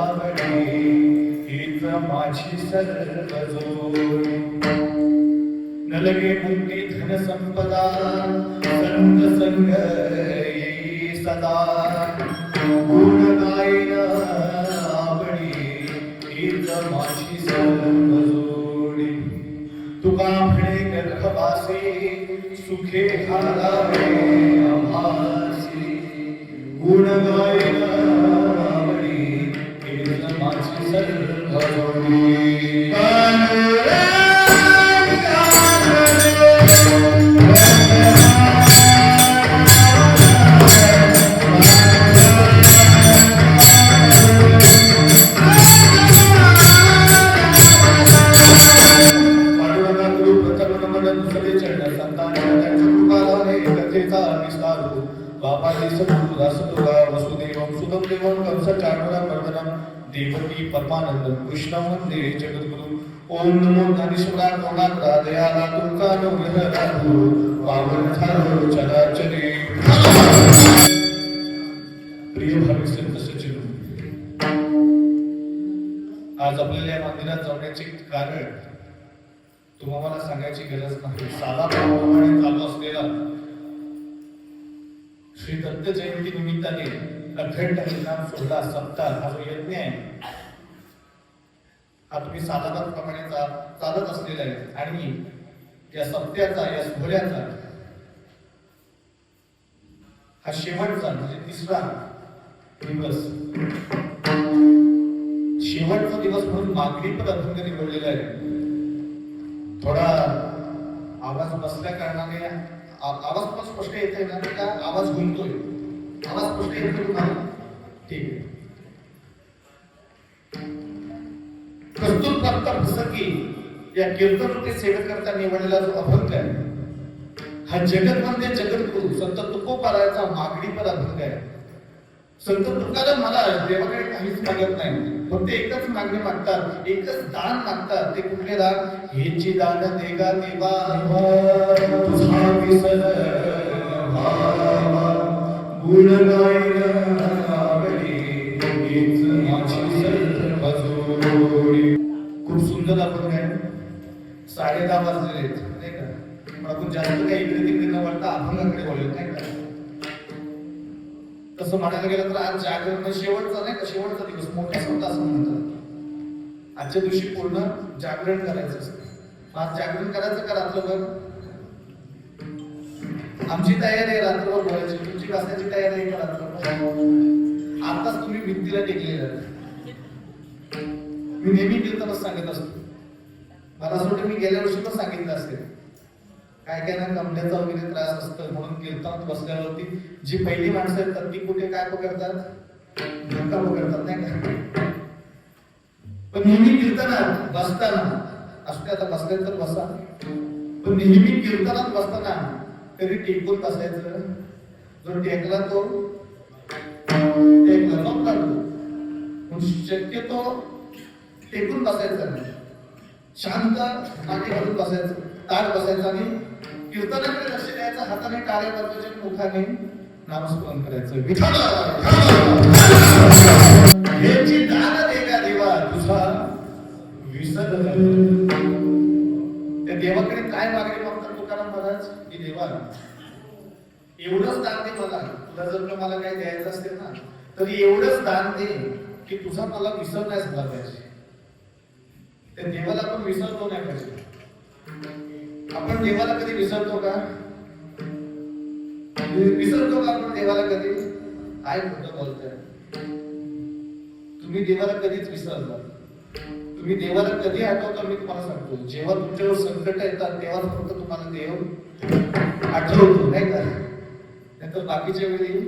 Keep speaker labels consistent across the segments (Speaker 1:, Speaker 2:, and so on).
Speaker 1: आवडी हीच माझी सर्व जोडी न लगे धन संपदा संत संग सदा. गुण गायन आवडी हीच माझी सर्व जोडी तुका म्हणे गर्भवासी सुखे घालावे आभासी. गुण गायन బాబా దేశం రాష్ట్రంలో వసుదేవం సుఖం దేవం కంస చాటుగా పడదనం देवकी परमानंद कृष्ण वंदे जगद्गुरु ओम नमो ज्ञानेश्वरा करुणाकरा दयाला तुमका अनुग्रह लाभो पावन झालो चराचरे। प्रिय भाविक संत सचिव आज आपल्याला या मंदिरात जाण्याचे कारण तुम्हाला सांगायची गरज नाही. साधा प्रमाणे चालू असलेला श्री दत्त जयंती निमित्ताने अखंड हरिनाम सोहळा सप्ताह हा जो यज्ञ आहे हा तुम्ही साधारणप्रमाणे चालत असलेला आहे. आणि या सप्त्याचा या सोहळ्याचा हा शेवटचा म्हणजे तिसरा दिवस. शेवटचा दिवस म्हणून मागणी पण अभंग निवडलेला आहे. थोडा आवाज बसल्या कारणाने आवाज पण स्पष्ट येत आहे ना? का आवाज गुंतोय. आवाज स्पष्ट येतोय तुम्हाला ठीक आहे. कस्तूर प्राप्त पुस्तकी या कीर्तन सेवेत करता निवडलेला जो अभंग आहे हा जगत म्हणजे जगद्गुरु संत तुकोबाराचा मागणीपर अभंग आहे. संत तुकाराम मला देवाकडे काहीच मागत नाही फक्त एकच मागणी मागतात एकच दान मागतात ते कुठले दान? हेची दान देगा देवा खूप सुंदर अभंग आहे साडे दहा वाजलेले आहेत, नाही का? पण आपण जास्त काही इकडे तिकडे न वळता अभंगाकडे वळलो नाही का? तसं म्हणायला गेलं तर आज जागरण शेवटचा नाही का? शेवटचा दिवस मोठा सप्ता असं म्हणतात. आजच्या दिवशी पूर्ण जागरण करायचं असतं. आज जागरण करायचं का रात्रभर? आमची तयारी आहे रात्रभर बोलायची. तुमची बसण्याची तयारी आहे का रात्रभर? आताच तुम्ही भिंतीला टेकलेले मी नेहमी कीर्तनच सांगत असतो. मला असं वाटतं मी गेल्या वर्षी पण सांगितलं असेल. काय काय ना कमरेचा वगैरे त्रास असतो म्हणून कीर्तनात बसल्यावरती जी पहिली माणसं येतात ती कुठे काय पकडतात? धक्का पकडतात नाही का? पण नेहमी कीर्तनात बसताना असते आता बसले तर बसा. पण नेहमी कीर्तनात बसताना कधी टेकून बसायचं जो टेकला तो टेकला मग काढतो पण शक्यतो टेकून बसायचं नाही. शांत मागे घालून बसायचं. ताट बसायचं आणि कीर्तनाकडे लक्ष द्यायचं. हाताने टाळे वाजवायचे मुखाने नामस्मरण करायचं. विठाला एवढंच दान दे मला. तुला जर मला काही द्यायचं असेल ना तर एवढंच दान दे की तुझा मला विसर नाही झाला पाहिजे. त्या देवाला आपण विसरतो नाही पाहिजे. आपण देवाला कधी विसरतो का? विसरतो का आपण देवाला कधी? काय खोटं बोलतोय. तुम्ही देवाला कधीच विसरला. तुम्ही देवाला कधी आठवता मी तुम्हाला सांगतो. जेव्हा तुमच्यावर संकट येतात तेव्हा फक्त तुम्हाला देव आठवतो नाही का? तर बाकीच्या वेळी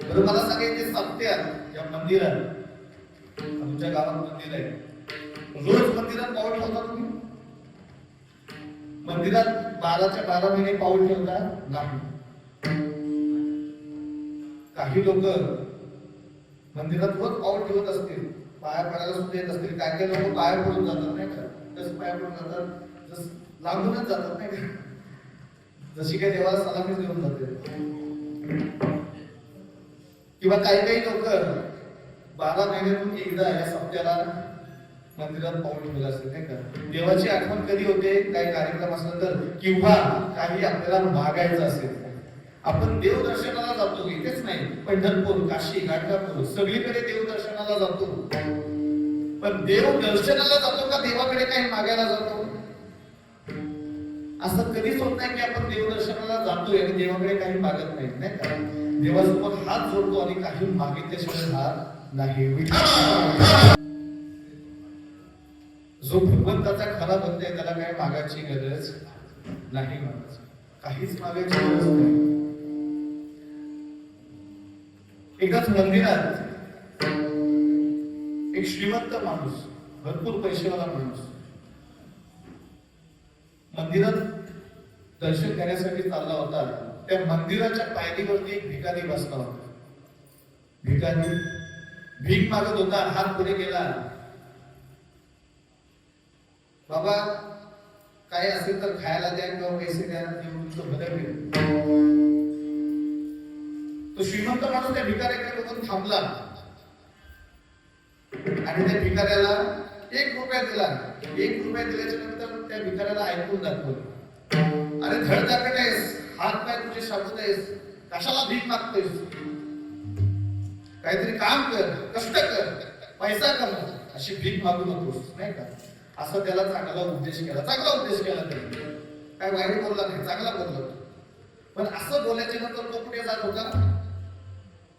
Speaker 1: बरं मला सांगायचे सत्यात या मंदिरात. आमच्या गावात मंदिर आहे. रोज मंदिरात पाऊल ठेवता तुम्ही? मंदिरात बाराच्या बारा महिने पाऊल ठेवता? नाही. काही लोक मंदिरात रोज पाऊल ठेवत असतील. पाया पडायला सुद्धा येत असतील. काय काय लोक पाया पडून जातात नाही का? जसं पाया पडून जातात जस लागूनच जातात नाही का? जशी काही देवाला सलामीच देऊन जाते किंवा काही काही लोक बारा महिन्यातून एकदा या सप्त्याला मंदिरात पाऊल ठेवलं असेल नाही का? देवाची आठवण कधी होते काही कार्यक्रम असला तर? किंवा काही आपल्याला मागायचं असेल आपण देवदर्शनाला जातो इथेच नाही. पंढरपूर काशी गाणगापूर सगळीकडे देवदर्शनाला जातो. पण देव दर्शनाला जातो का देवाकडे काही मागायला जातो? असं कधीच होत नाही की आपण देवदर्शनाला जातोय आणि देवाकडे काही मागत नाही नाही का? देवासोबत हात जोडतो आणि काही मागितल्याशिवाय हात नाही. जो भगवंताचा खरा भक्त आहे त्याला काही मागायची गरज नाही काहीच मागायची गरज नाही. एकदाच मंदिरात एक श्रीमंत माणूस भरपूर पैसेवाला माणूस मंदिरात दर्शन घेण्यासाठी चालला होता. त्या मंदिराच्या पायरीवरती एक भिकारी बसला होता. भिकारी भीक मागत होता हात पुढे गेला बाबा काय असेल तर खायला द्या किंवा पैसे द्या तो श्रीमंत माणूस त्या भिकाऱ्याकडे बघून थांबला. आणि त्या भिकाऱ्याला एक रुपया दिला. एक रुपया दिल्याच्या नंतर त्या भिकाऱ्याला ऐकून दाखवलं. अरे धड दाखवत हात पाय तुझे शाबूत आहेस कशाला भीक मागतोयस? काहीतरी काम कर कष्ट कर पैसा कमव. अशी भीक मागू नकोस नाही का? असं त्याला चांगला उद्देश केला. चांगला उद्देश केला त्याने काय वाईट बोलला नाही चांगला बोलला. पण असं बोलायच्या नंतर तो कुठे जात होता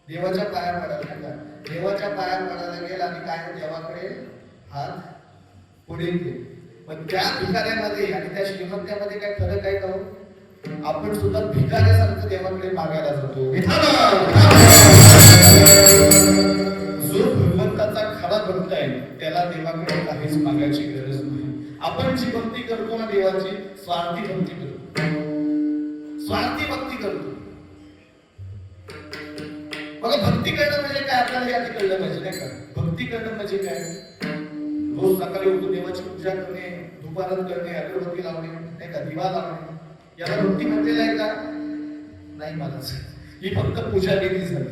Speaker 1: देवाच्या पाया पडायला गेला देवाच्या पाया पडायला गेला आणि काय देवाकडे हात पुढे पण त्या भिकाऱ्यामध्ये आणि त्या श्रीमंत्यामध्ये काय फरक आहे का हो? आपण सुद्धा भिकाऱ्यासारखं देवाकडे मागायला जातो. जो भगवंताचा खडा बनताय त्याला देवाकडे काहीच मागायची गरज नाही. आपण जी भक्ती करतो ना देवाची स्वार्थी भक्ती करतो. स्वार्थी भक्ती करतो. बघा भक्ती करणं म्हणजे काय? आपल्याला हे कळलं पाहिजे नाही का? भक्ती करणं म्हणजे काय? रोज सकाळी उठून देवाची पूजा करणे दुपारात करणे अगरबत्ती लावणे नाही का? दिवा लावणे. याला रोटी म्हटलेलं आहे का? नाही मला ही फक्त पूजा केली झाली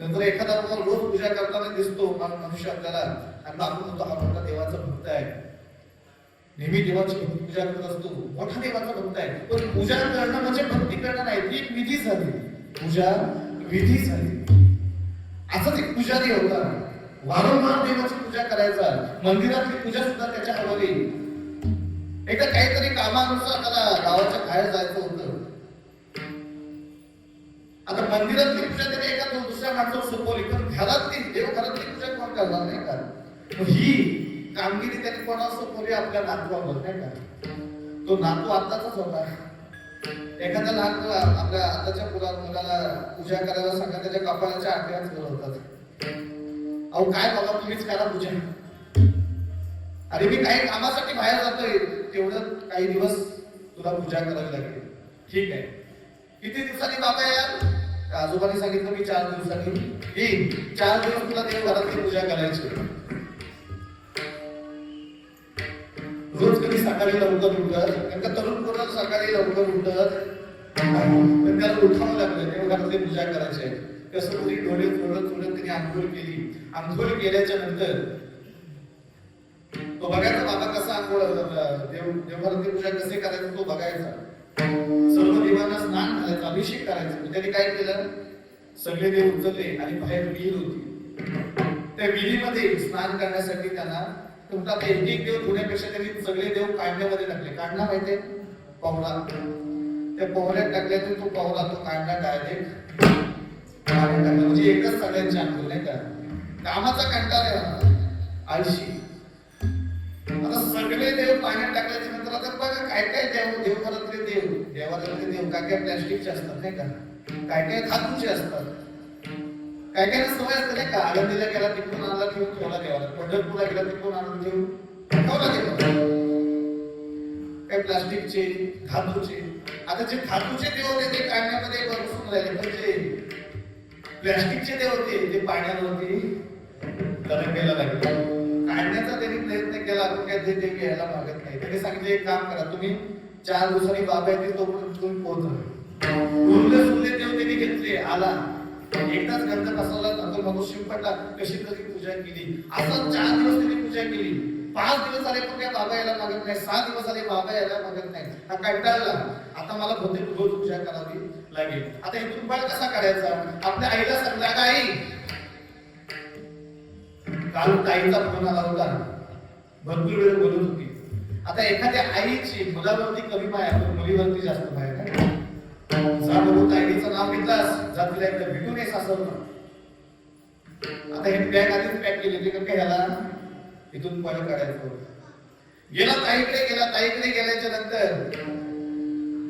Speaker 1: नंतर एखादा माणूस रोज पूजा करताना दिसतो मनुष्य आपल्याला दाखवून होतो हा मोठा देवाचा भक्त आहे. नेहमी देवाची पूजा करत असतो. मोठा देवाचा भक्त आहे. पण पूजा करणं म्हणजे भक्ती करणं नाही. ती एक विधी झाली. पूजा विधी झाली. असंच एक पुजारी होता. वारंवार देवाची पूजा करायचा. मंदिरातली पूजा सुद्धा त्याच्या हवाली एकदा काहीतरी कामानुसार त्याला गावाच्या बाहेर जायचं होतं. आता मंदिरात पूजा तरी एका दोन दुसऱ्या माणसावर सोपवली पण घरातली देव घरातली पूजा कोण करणार नाही का? ही कामगिरी त्याने कोणावर सोपवली? आपल्या नातवावर नाही का? तो नातू आताचाच होता एखाद्या लहान मुला आपल्या आताच्या मुला मुलाला पूजा करायला सांगा त्याच्या कपाळाच्या आठव्याच वर होतात अहो काय बाबा तुम्हीच करा पूजा. अरे मी काही कामासाठी बाहेर जातोय. तेवढं काही दिवस तुला पूजा करावी लागेल. ठीक आहे? किती दिवसांनी बाबा यार? आजोबांनी सांगितलं मी चार दिवसांनी. येईन. चार दिवस तुला देव घरातली पूजा करायची. रोज कधी सकाळी लवकर उठत? कारण का तरुण पूर्ण सकाळी लवकर उठत. पण त्याला उठावं लागलं. देव घरातली पूजा करायची आहे. कसं तरी डोळे थोडं थोडं त्याने आंघोळ केली. आंघोळ केल्याच्यानंतर तो बघायचा बाबा कसा आंघोळ देव देवघरातली पूजा कसे करायचं तो बघायचा. सर्व देवांना स्नान घालायचं अभिषेक करायचं. त्याने काय केलं? सगळे देव उचलले आणि बाहेर विहीर होती. त्या विहिरीमध्ये स्नान करण्यासाठी त्यांना तुमचा ते एक एक देव धुण्यापेक्षा त्यांनी सगळे देव काढण्यामध्ये टाकले. काढला माहितीये पवरा त्या पोहऱ्यात टाकल्यातून तो पाहुणा तो काढला डायरेक्ट म्हणजे एकच सगळ्यांच्या नाही का? कामाचा कंटाळ आहे. आळशी. आता सगळे देव पाण्यात टाकल्याच्या नंतर आता बघा काय काय देव देवघरातले देव देवालयातले देव. काय काय प्लॅस्टिकचे असतात नाही का? काय काय धातूचे असतात. काय काय सवय असते नाही का? आळंदीला गेला तिकडून आणला ठेवून ठेवला देवाला. पंढरपूरला गेला तिकडून आणून ठेवून ठेवला देवाला काय प्लास्टिकचे धातूचे? आता जे धातूचे देव होते ते काढण्यामध्ये बसून राहिले. पण जे प्लॅस्टिकचे देव होते ते पाण्यावरती तरंगायला लागले. काढण्याचा त्यांनी प्रयत्न केला अजून काही ते ते घ्यायला मागत नाही. त्यांनी सांगितले एक काम करा तुम्ही चार दिवसांनी बाबा येतील तोपर्यंत तुम्ही पोहोचा उरले सुरले देव त्यांनी घेतले आला. एकदाच गंध बसवला नंतर मग शिंपटला कशी तरी पूजा केली. असं चार दिवस त्यांनी पूजा केली. पाच दिवस आले पण काय बाबा यायला मागत नाही. सहा दिवस आले बाबा यायला मागत नाही. हा कंटाळला. आता मला भौतिक रोज पूजा करावी लागेल. आता हे उपाय कसा करायचा? आपल्या आईला सांगला का आई काल ताईचा फोन आला होता भरपूर वेळ बोलत होती. आता एखाद्या आईची मुलावरती कमी माया पण मुलीवरती जास्त माया का जाणून नाव घेतलास जातीला एकदा भेटून येस असं आता हे बॅग आधीच पॅक केली होती का ह्याला इथून पळ काढायचं गेला ताईकडे गेला ताईकडे गेल्याच्यानंतर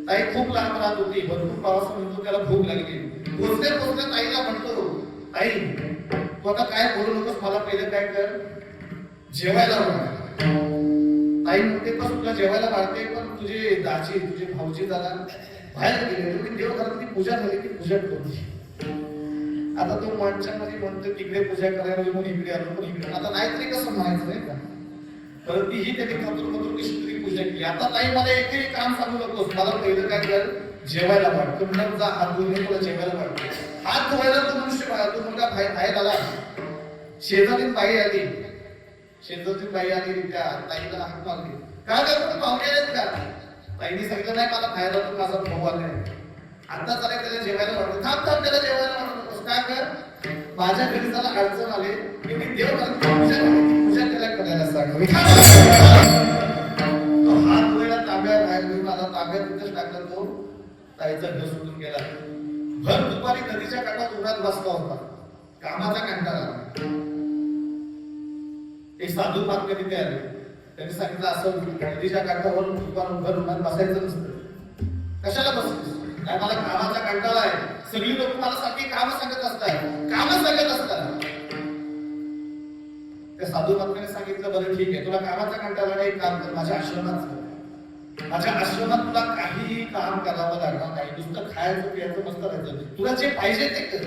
Speaker 1: ताई खूप लांब राहत होती. भरपूर पावसा म्हणतो त्याला भूक लागली. पोचले पोचले ताईला म्हणतो ताई तू आता काय बोलू नकोस मला पहिले काय कर. जेवायला आई म्हणते पण तुला जेवायला वाढते पण तुझे दाची तुझे भाऊजी दादा बाहेर गेले. तुम्ही देव घरातली पूजा झाली की पूजा करतो आता तो माणसामध्ये म्हणतो तिकडे पूजा करायला म्हणून इकडे आलो पण इकडे आता नाहीतरी कसं म्हणायचं नाही का? परत तीही त्याने कतूर कतूर कशी तरी पूजा केली. आता ताई मला एकही काम सांगू नकोस. मला पहिलं काय कर जेवायला वाटतं तू जा हात तुला जेवायला वाटते हात धुवायला तो मनुष्य तो तू मुलगा बाहेर आला. शेजारी बाई आली. शेजारची बाई आली त्या ताईला हात मागली. का करतो पाहुणे आहेत का? ताईने सांगितलं नाही मला बाहेर आलो माझा भाऊ आलाय आता चालेल त्याला जेवायला वाटतं थांब थांब त्याला जेवायला म्हणतो काय कर माझ्या घरी त्याला अडचण आली. की मी देव घरात पूजा पूजा त्याला करायला सांगावी हात वेळा तांब्या बाहेर घेऊन माझा तांब्या तिथेच टाकला तो. ताईचा घर सोडून गेला. भर दुपारी नदीच्या काठात उन्हात बसला होता. कामाचा कंटाळा एक साधू महात्मा तिथे आले त्यांनी सांगितलं असं नदीच्या काठावर दुपार भर उन्हात बसायचं नसतं. कशाला बसलीस काय मला कामाचा कंटाळा आहे? सगळी लोक मला सारखी काम सांगत असतात. काम सांगत असतात. त्या साधू महात्म्याने सांगितलं बरं ठीक आहे. तुला कामाचा कंटाळा नाही एक काम कर. माझ्या आश्रमात माझ्या आश्रमात तुला काहीही काम करावं लागणार नाही नुसतं खायचं प्यायचं मस्त राहायचं. तुला जे पाहिजे ते कर.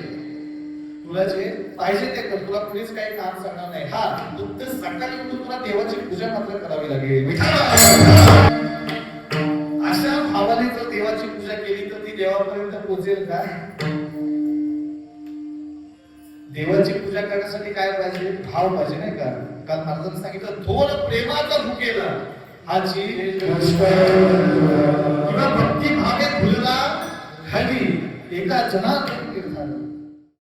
Speaker 1: तुला जे पाहिजे ते कर. तुला कुणीच काही काम सांगणार नाही. हा फक्त सकाळी उठून तुला देवाची पूजा मात्र करावी लागेल. अशा भावाने जर देवाची पूजा केली तर ती देवापर्यंत पोहोचेल का? देवाची पूजा करण्यासाठी काय पाहिजे? भाव पाहिजे नाही का? काल महाराजांनी सांगितलं थोर प्रेमाचा भुकेला. आजी किंवा भक्ती भावे फुलला खाली एका जनात